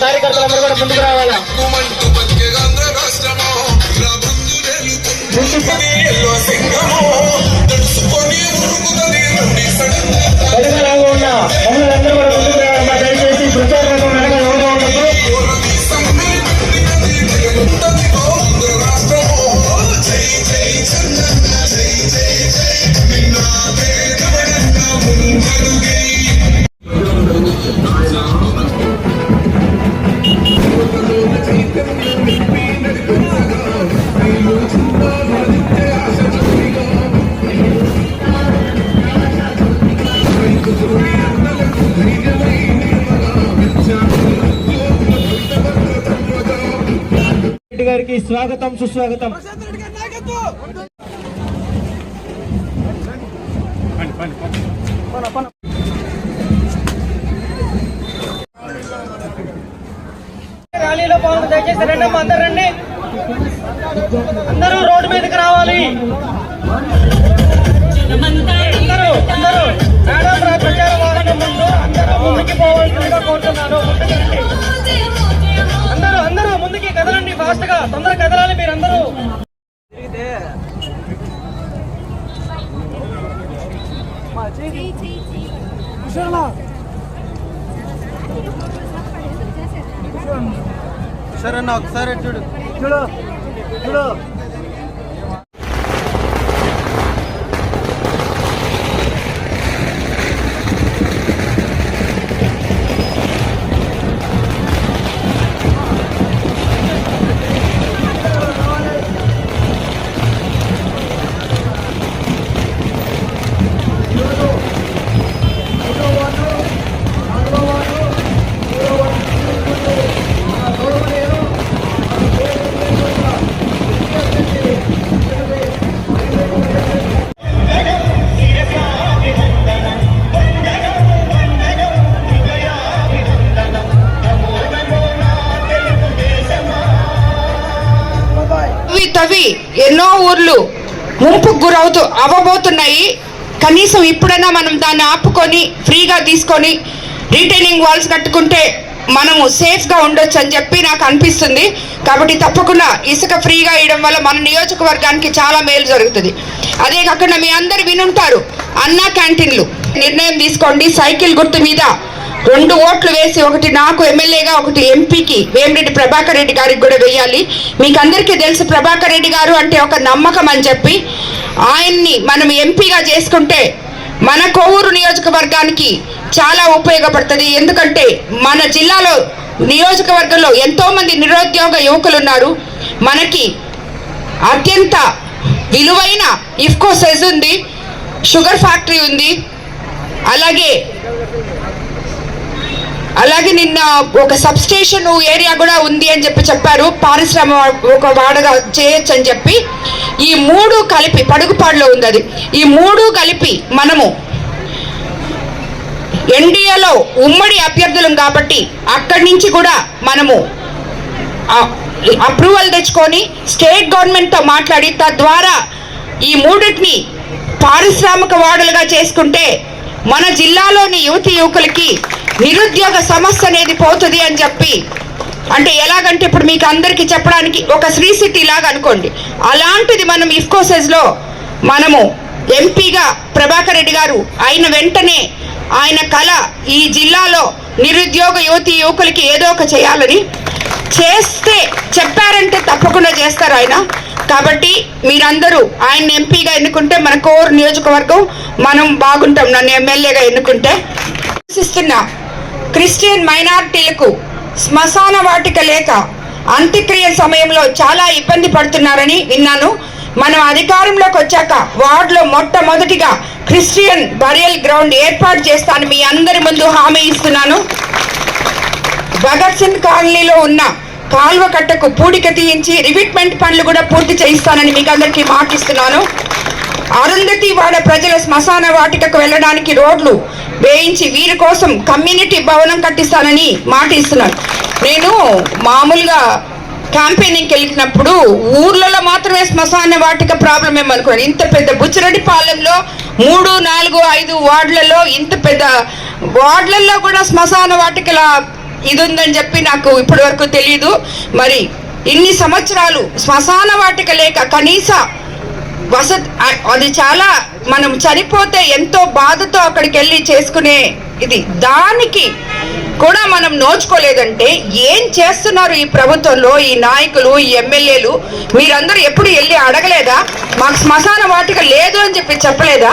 కార్యకర్తలందరూ కూడా ముందుకు రావాలా మంటూ బతికేగాంధ్ర రాష్ట్రమో ఇలా గారికి స్వాగతం సుస్వాగతం. ర్యాలీలో పాల్గొని దయచేసి రండి అందరు రండి. అందరూ రోడ్డు మీదకి రావాలి. సరే అన్న ఒకసారి చూడు. చూడు చూడు. ముంపుకు గురవుతూ అవ్వబోతున్నాయి. కనీసం ఇప్పుడైనా మనం దాన్ని ఆపుకొని ఫ్రీగా తీసుకొని రీటైనింగ్ వాల్స్ కట్టుకుంటే మనము సేఫ్గా ఉండొచ్చు అని చెప్పి నాకు అనిపిస్తుంది. కాబట్టి తప్పకుండా ఇసుక ఫ్రీగా ఇవ్వడం వల్ల మన నియోజకవర్గానికి చాలా మేలు జరుగుతుంది. అదే కాకుండా మీ అందరు వినుంటారు అన్నా క్యాంటీన్లు నిర్ణయం తీసుకోండి సైకిల్ గుర్తు మీద రెండు ఓట్లు వేసి ఒకటి నాకు ఎమ్మెల్యేగా ఒకటి ఎంపీకి వేమిరెడ్డి ప్రభాకర్ రెడ్డి గారికి కూడా వేయాలి. మీకు అందరికీ తెలుసు ప్రభాకర్ రెడ్డి గారు అంటే ఒక నమ్మకం అని చెప్పి ఆయన్ని మనం ఎంపీగా చేసుకుంటే మన కొవ్వూరు నియోజకవర్గానికి చాలా ఉపయోగపడుతుంది. ఎందుకంటే మన జిల్లాలో నియోజకవర్గంలో ఎంతోమంది నిరుద్యోగ యువకులు ఉన్నారు. మనకి అత్యంత విలువైన ఇఫ్కో సెజ్ ఉంది షుగర్ ఫ్యాక్టరీ ఉంది అలాగే అలాగే నిన్న ఒక సబ్ స్టేషన్ ఏరియా కూడా ఉంది అని చెప్పి చెప్పారు. పారిశ్రామ ఒక వాడగా చేయొచ్చు అని చెప్పి. ఈ మూడు కలిపి పడుగుపాడులో ఉంది అది. ఈ మూడు కలిపి మనము ఎన్డీఏలో ఉమ్మడి అభ్యర్థులం కాబట్టి అక్కడి నుంచి కూడా మనము అప్రూవల్ తెచ్చుకొని స్టేట్ గవర్నమెంట్తో మాట్లాడి తద్వారా ఈ మూడింటిని పారిశ్రామిక వాడలుగా చేసుకుంటే మన జిల్లాలోని యువతి యువకులకి నిరుద్యోగ సమస్య అనేది పోతుంది అని చెప్పి. అంటే ఎలాగంటే ఇప్పుడు మీకు అందరికీ చెప్పడానికి ఒక శ్రీ సిటీ లాగా అనుకోండి. అలాంటిది మనం ఇఫ్కోసెస్లో మనము ఎంపీగా ప్రభాకర్ రెడ్డి గారు అయిన వెంటనే ఆయన కళ ఈ జిల్లాలో నిరుద్యోగ యువతి యువకులకి ఏదో ఒక చేయాలని చేస్తే చెప్పారంటే తప్పకుండా చేస్తారు ఆయన. కాబట్టి మీరందరూ ఆయన ఎంపీగా ఎన్నుకుంటే మన కోర్ నియోజకవర్గం మనం బాగుంటాం నన్ను ఎమ్మెల్యేగా ఎన్నుకుంటే. ఆశిస్తున్న క్రిస్టియన్ మైనారిటీలకు శ్మశాన వాటిక లేక అంత్యక్రియ సమయంలో చాలా ఇబ్బంది పడుతున్నారని విన్నాను. మనం అధికారంలోకి వచ్చాక వార్డులో మొట్టమొదటిగా క్రిస్టియన్ బరియల్ గ్రౌండ్ ఏర్పాటు చేస్తాను మీ అందరి ముందు హామీ ఇస్తున్నాను. భగత్ సింగ్ కాలనీలో ఉన్న కాల్వ కట్టకు పూడిక తీయించి రివిట్మెంట్ పనులు కూడా పూర్తి చేయిస్తానని మీకు అందరికీ మాటిస్తున్నాను. అరుంధతి వాడ ప్రజల శ్మశాన వాటికకు వెళ్ళడానికి రోడ్లు వేయించి వీరి కోసం కమ్యూనిటీ భవనం కట్టిస్తానని మాట ఇస్తున్నాను నేను మామూలుగా క్యాంపెయినింగ్కి వెళ్ళినప్పుడు ఊర్లలో మాత్రమే శ్మశాన వాటిక ప్రాబ్లం ఏమనుకున్నాను ఇంత పెద్ద బుచ్చిరెడ్డిపాలెంలో మూడు నాలుగు ఐదు వార్డులలో ఇంత పెద్ద వార్డులలో కూడా శ్మశాన వాటికల ఇది ఉందని చెప్పి నాకు ఇప్పటి వరకు తెలియదు మరి ఇన్ని సంవత్సరాలు శ్మశాన వాటిక లేక కనీస వసతి అది చాలా మనం చనిపోతే ఎంతో బాధతో అక్కడికి వెళ్ళి చేసుకునే ఇది. దానికి కూడా మనం నోచుకోలేదంటే ఏం చేస్తున్నారు ఈ ప్రభుత్వంలో ఈ నాయకులు ఈ ఎమ్మెల్యేలు? మీరందరూ ఎప్పుడు వెళ్ళి అడగలేదా? మాకు శ్మశాన వాటిక లేదు అని చెప్పి చెప్పలేదా?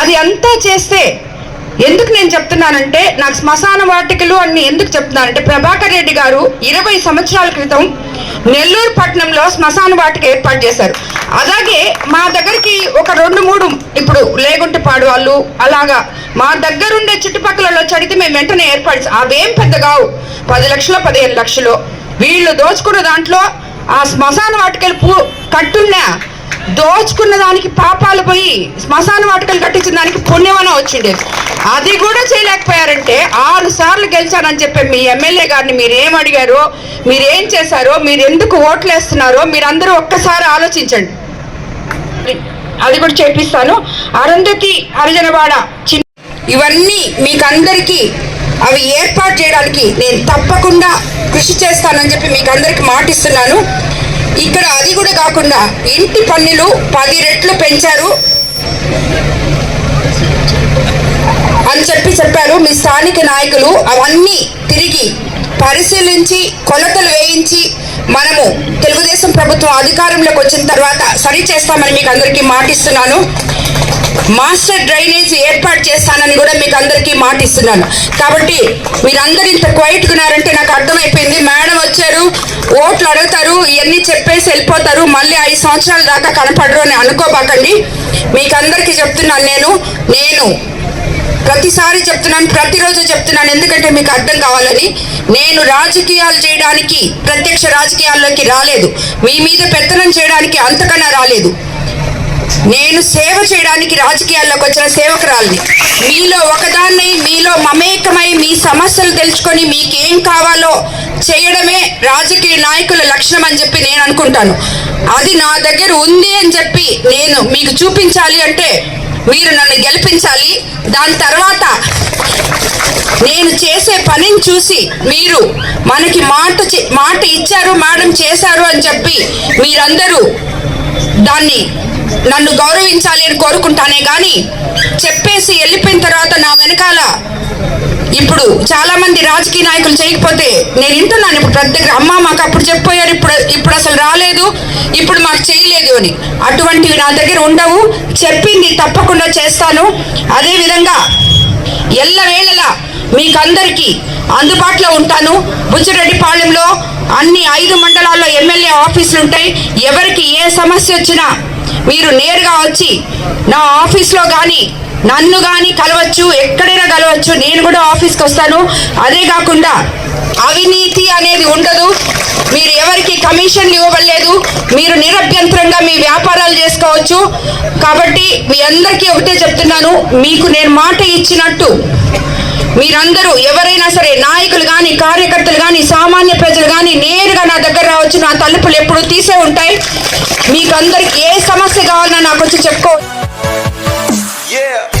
అది అంతా చేస్తే ఎందుకు నేను చెప్తున్నానంటే నాకు శ్మశాన వాటికలు అని ఎందుకు చెప్తున్నానంటే ప్రభాకర్ రెడ్డి గారు ఇరవై సంవత్సరాల క్రితం నెల్లూరు పట్టణంలో శ్మశాన వాటిక ఏర్పాటు చేశారు. అలాగే మా దగ్గరికి ఒక రెండు మూడు ఇప్పుడు లేగుంటపాడు వాళ్ళు అలాగా. మా దగ్గరుండే చుట్టుపక్కలలో చడితే మేము వెంటనే ఏర్పాటు అవేం పెద్ద కావు. పది లక్షలు పదిహేను లక్షలు. వీళ్ళు దోచుకున్న దాంట్లో ఆ శ్మశాన వాటికలు పూ కట్టున్నా దోచుకున్న దానికి పాపాలు పోయి శ్మశాన వాటికలు కట్టించిన దానికి పుణ్యమనం వచ్చిండేది అది కూడా చేయలేకపోయారంటే ఆరు సార్లు గెలిచానని చెప్పి మీ ఎమ్మెల్యే గారిని మీరు ఏం అడిగారో మీరు ఏం చేశారో మీరు ఎందుకు ఓట్లు వేస్తున్నారో మీరందరూ ఒక్కసారి ఆలోచించండి. అది కూడా చేపిస్తాను. అరుంధతి హరిజనవాడ చిన్న ఇవన్నీ మీకు అందరికీ అవి ఏర్పాటు చేయడానికి నేను తప్పకుండా కృషి చేస్తానని చెప్పి మీకు అందరికి మాటిస్తున్నాను. ఇక్కడ అది కూడా కాకుండా ఇంటి పన్నులు పది రెట్లు పెంచారు. అని చెప్పి చెప్పారు. మీ స్థానిక నాయకులు అవన్నీ తిరిగి పరిశీలించి కొలతలు వేయించి మనము తెలుగుదేశం ప్రభుత్వం అధికారంలోకి వచ్చిన తర్వాత సరి చేస్తామని మీకు అందరికీ మాటిస్తున్నాను. మాస్టర్ డ్రైనేజ్ ఏర్పాటు చేస్తానని కూడా మీకు అందరికీ మాటిస్తున్నాను. కాబట్టి మీరందరూ ఇంత క్వైట్గా ఉన్నారంటే నాకు అర్థమైపోయింది. మేడం వచ్చారు ఓట్లు అడుగుతారు ఇవన్నీ చెప్పేసి వెళ్ళిపోతారు. మళ్ళీ ఐదు సంవత్సరాల దాకా కనపడరు అని అనుకోబాకండి. మీకు అందరికీ చెప్తున్నాను నేను నేను ప్రతిసారి చెప్తున్నాను ప్రతిరోజు చెప్తున్నాను ఎందుకంటే మీకు అర్థం కావాలని. నేను రాజకీయాలు చేయడానికి ప్రత్యక్ష రాజకీయాల్లోకి రాలేదు. మీ మీద పెత్తనం చేయడానికి అంతకన్నా రాలేదు. నేను సేవ చేయడానికి రాజకీయాల్లోకి వచ్చిన సేవకురాలని. మీలో ఒకదాన్ని మీలో మమేకమై మీ సమస్యలు తెలుసుకొని మీకేం కావాలో చేయడమే రాజకీయ నాయకుల లక్షణం అని చెప్పి నేను అనుకుంటాను. అది నా దగ్గర ఉంది అని చెప్పి నేను మీకు చూపించాలి అంటే మీరు నన్ను గెలిపించాలి. దాని తర్వాత నేను చేసే పనిని చూసి మీరు మనకి మాట మాట ఇచ్చారు మేడం చేశారు అని చెప్పి మీరందరూ దాన్ని నన్ను గౌరవించాలి అని కోరుకుంటానే కానీ చెప్పేసి వెళ్ళిపోయిన తర్వాత నా వెనకాల ఇప్పుడు చాలా మంది రాజకీయ నాయకులు చేయకపోతే నేను వింటున్నాను. ఇప్పుడు ప్రతి దగ్గర అమ్మ మాకు అప్పుడు చెప్పారు ఇప్పుడు ఇప్పుడు అసలు రాలేదు ఇప్పుడు మాకు చేయలేదు అని. అటువంటివి నా దగ్గర ఉండవు. చెప్పింది తప్పకుండా చేస్తాను. అదేవిధంగా ఎల్లవేళలా మీకందరికీ అందుబాటులో ఉంటాను. బుచ్చిరెడ్డిపాళెంలో అన్ని ఐదు మండలాల్లో ఎమ్మెల్యే ఆఫీసులు ఉంటాయి. ఎవరికి ఏ సమస్య వచ్చినా మీరు నేరుగా వచ్చి నా ఆఫీస్లో కానీ నన్ను కానీ కలవచ్చు ఎక్కడైనా కలవచ్చు నేను కూడా ఆఫీస్కి వస్తాను. అదే కాకుండా అవినీతి అనేది ఉండదు. మీరు ఎవరికి కమిషన్లు ఇవ్వబడలేదు. మీరు నిరభ్యంతరంగా మీ వ్యాపారాలు చేసుకోవచ్చు. కాబట్టి మీ అందరికీ ఒకటే చెప్తున్నాను. మీకు నేను మాట ఇచ్చినట్టు మీరందరూ ఎవరైనా సరే నాయకులు కానీ కార్యకర్తలు కానీ సామాన్య ప్రజలు కానీ నేరుగా నా దగ్గర రావచ్చు. నా తలుపులు ఎప్పుడు తీసే ఉంటాయి. మీకు అందరికి ఏ సమస్య కావాలన్నా నాకు వచ్చి చెప్పుకో. Yeah.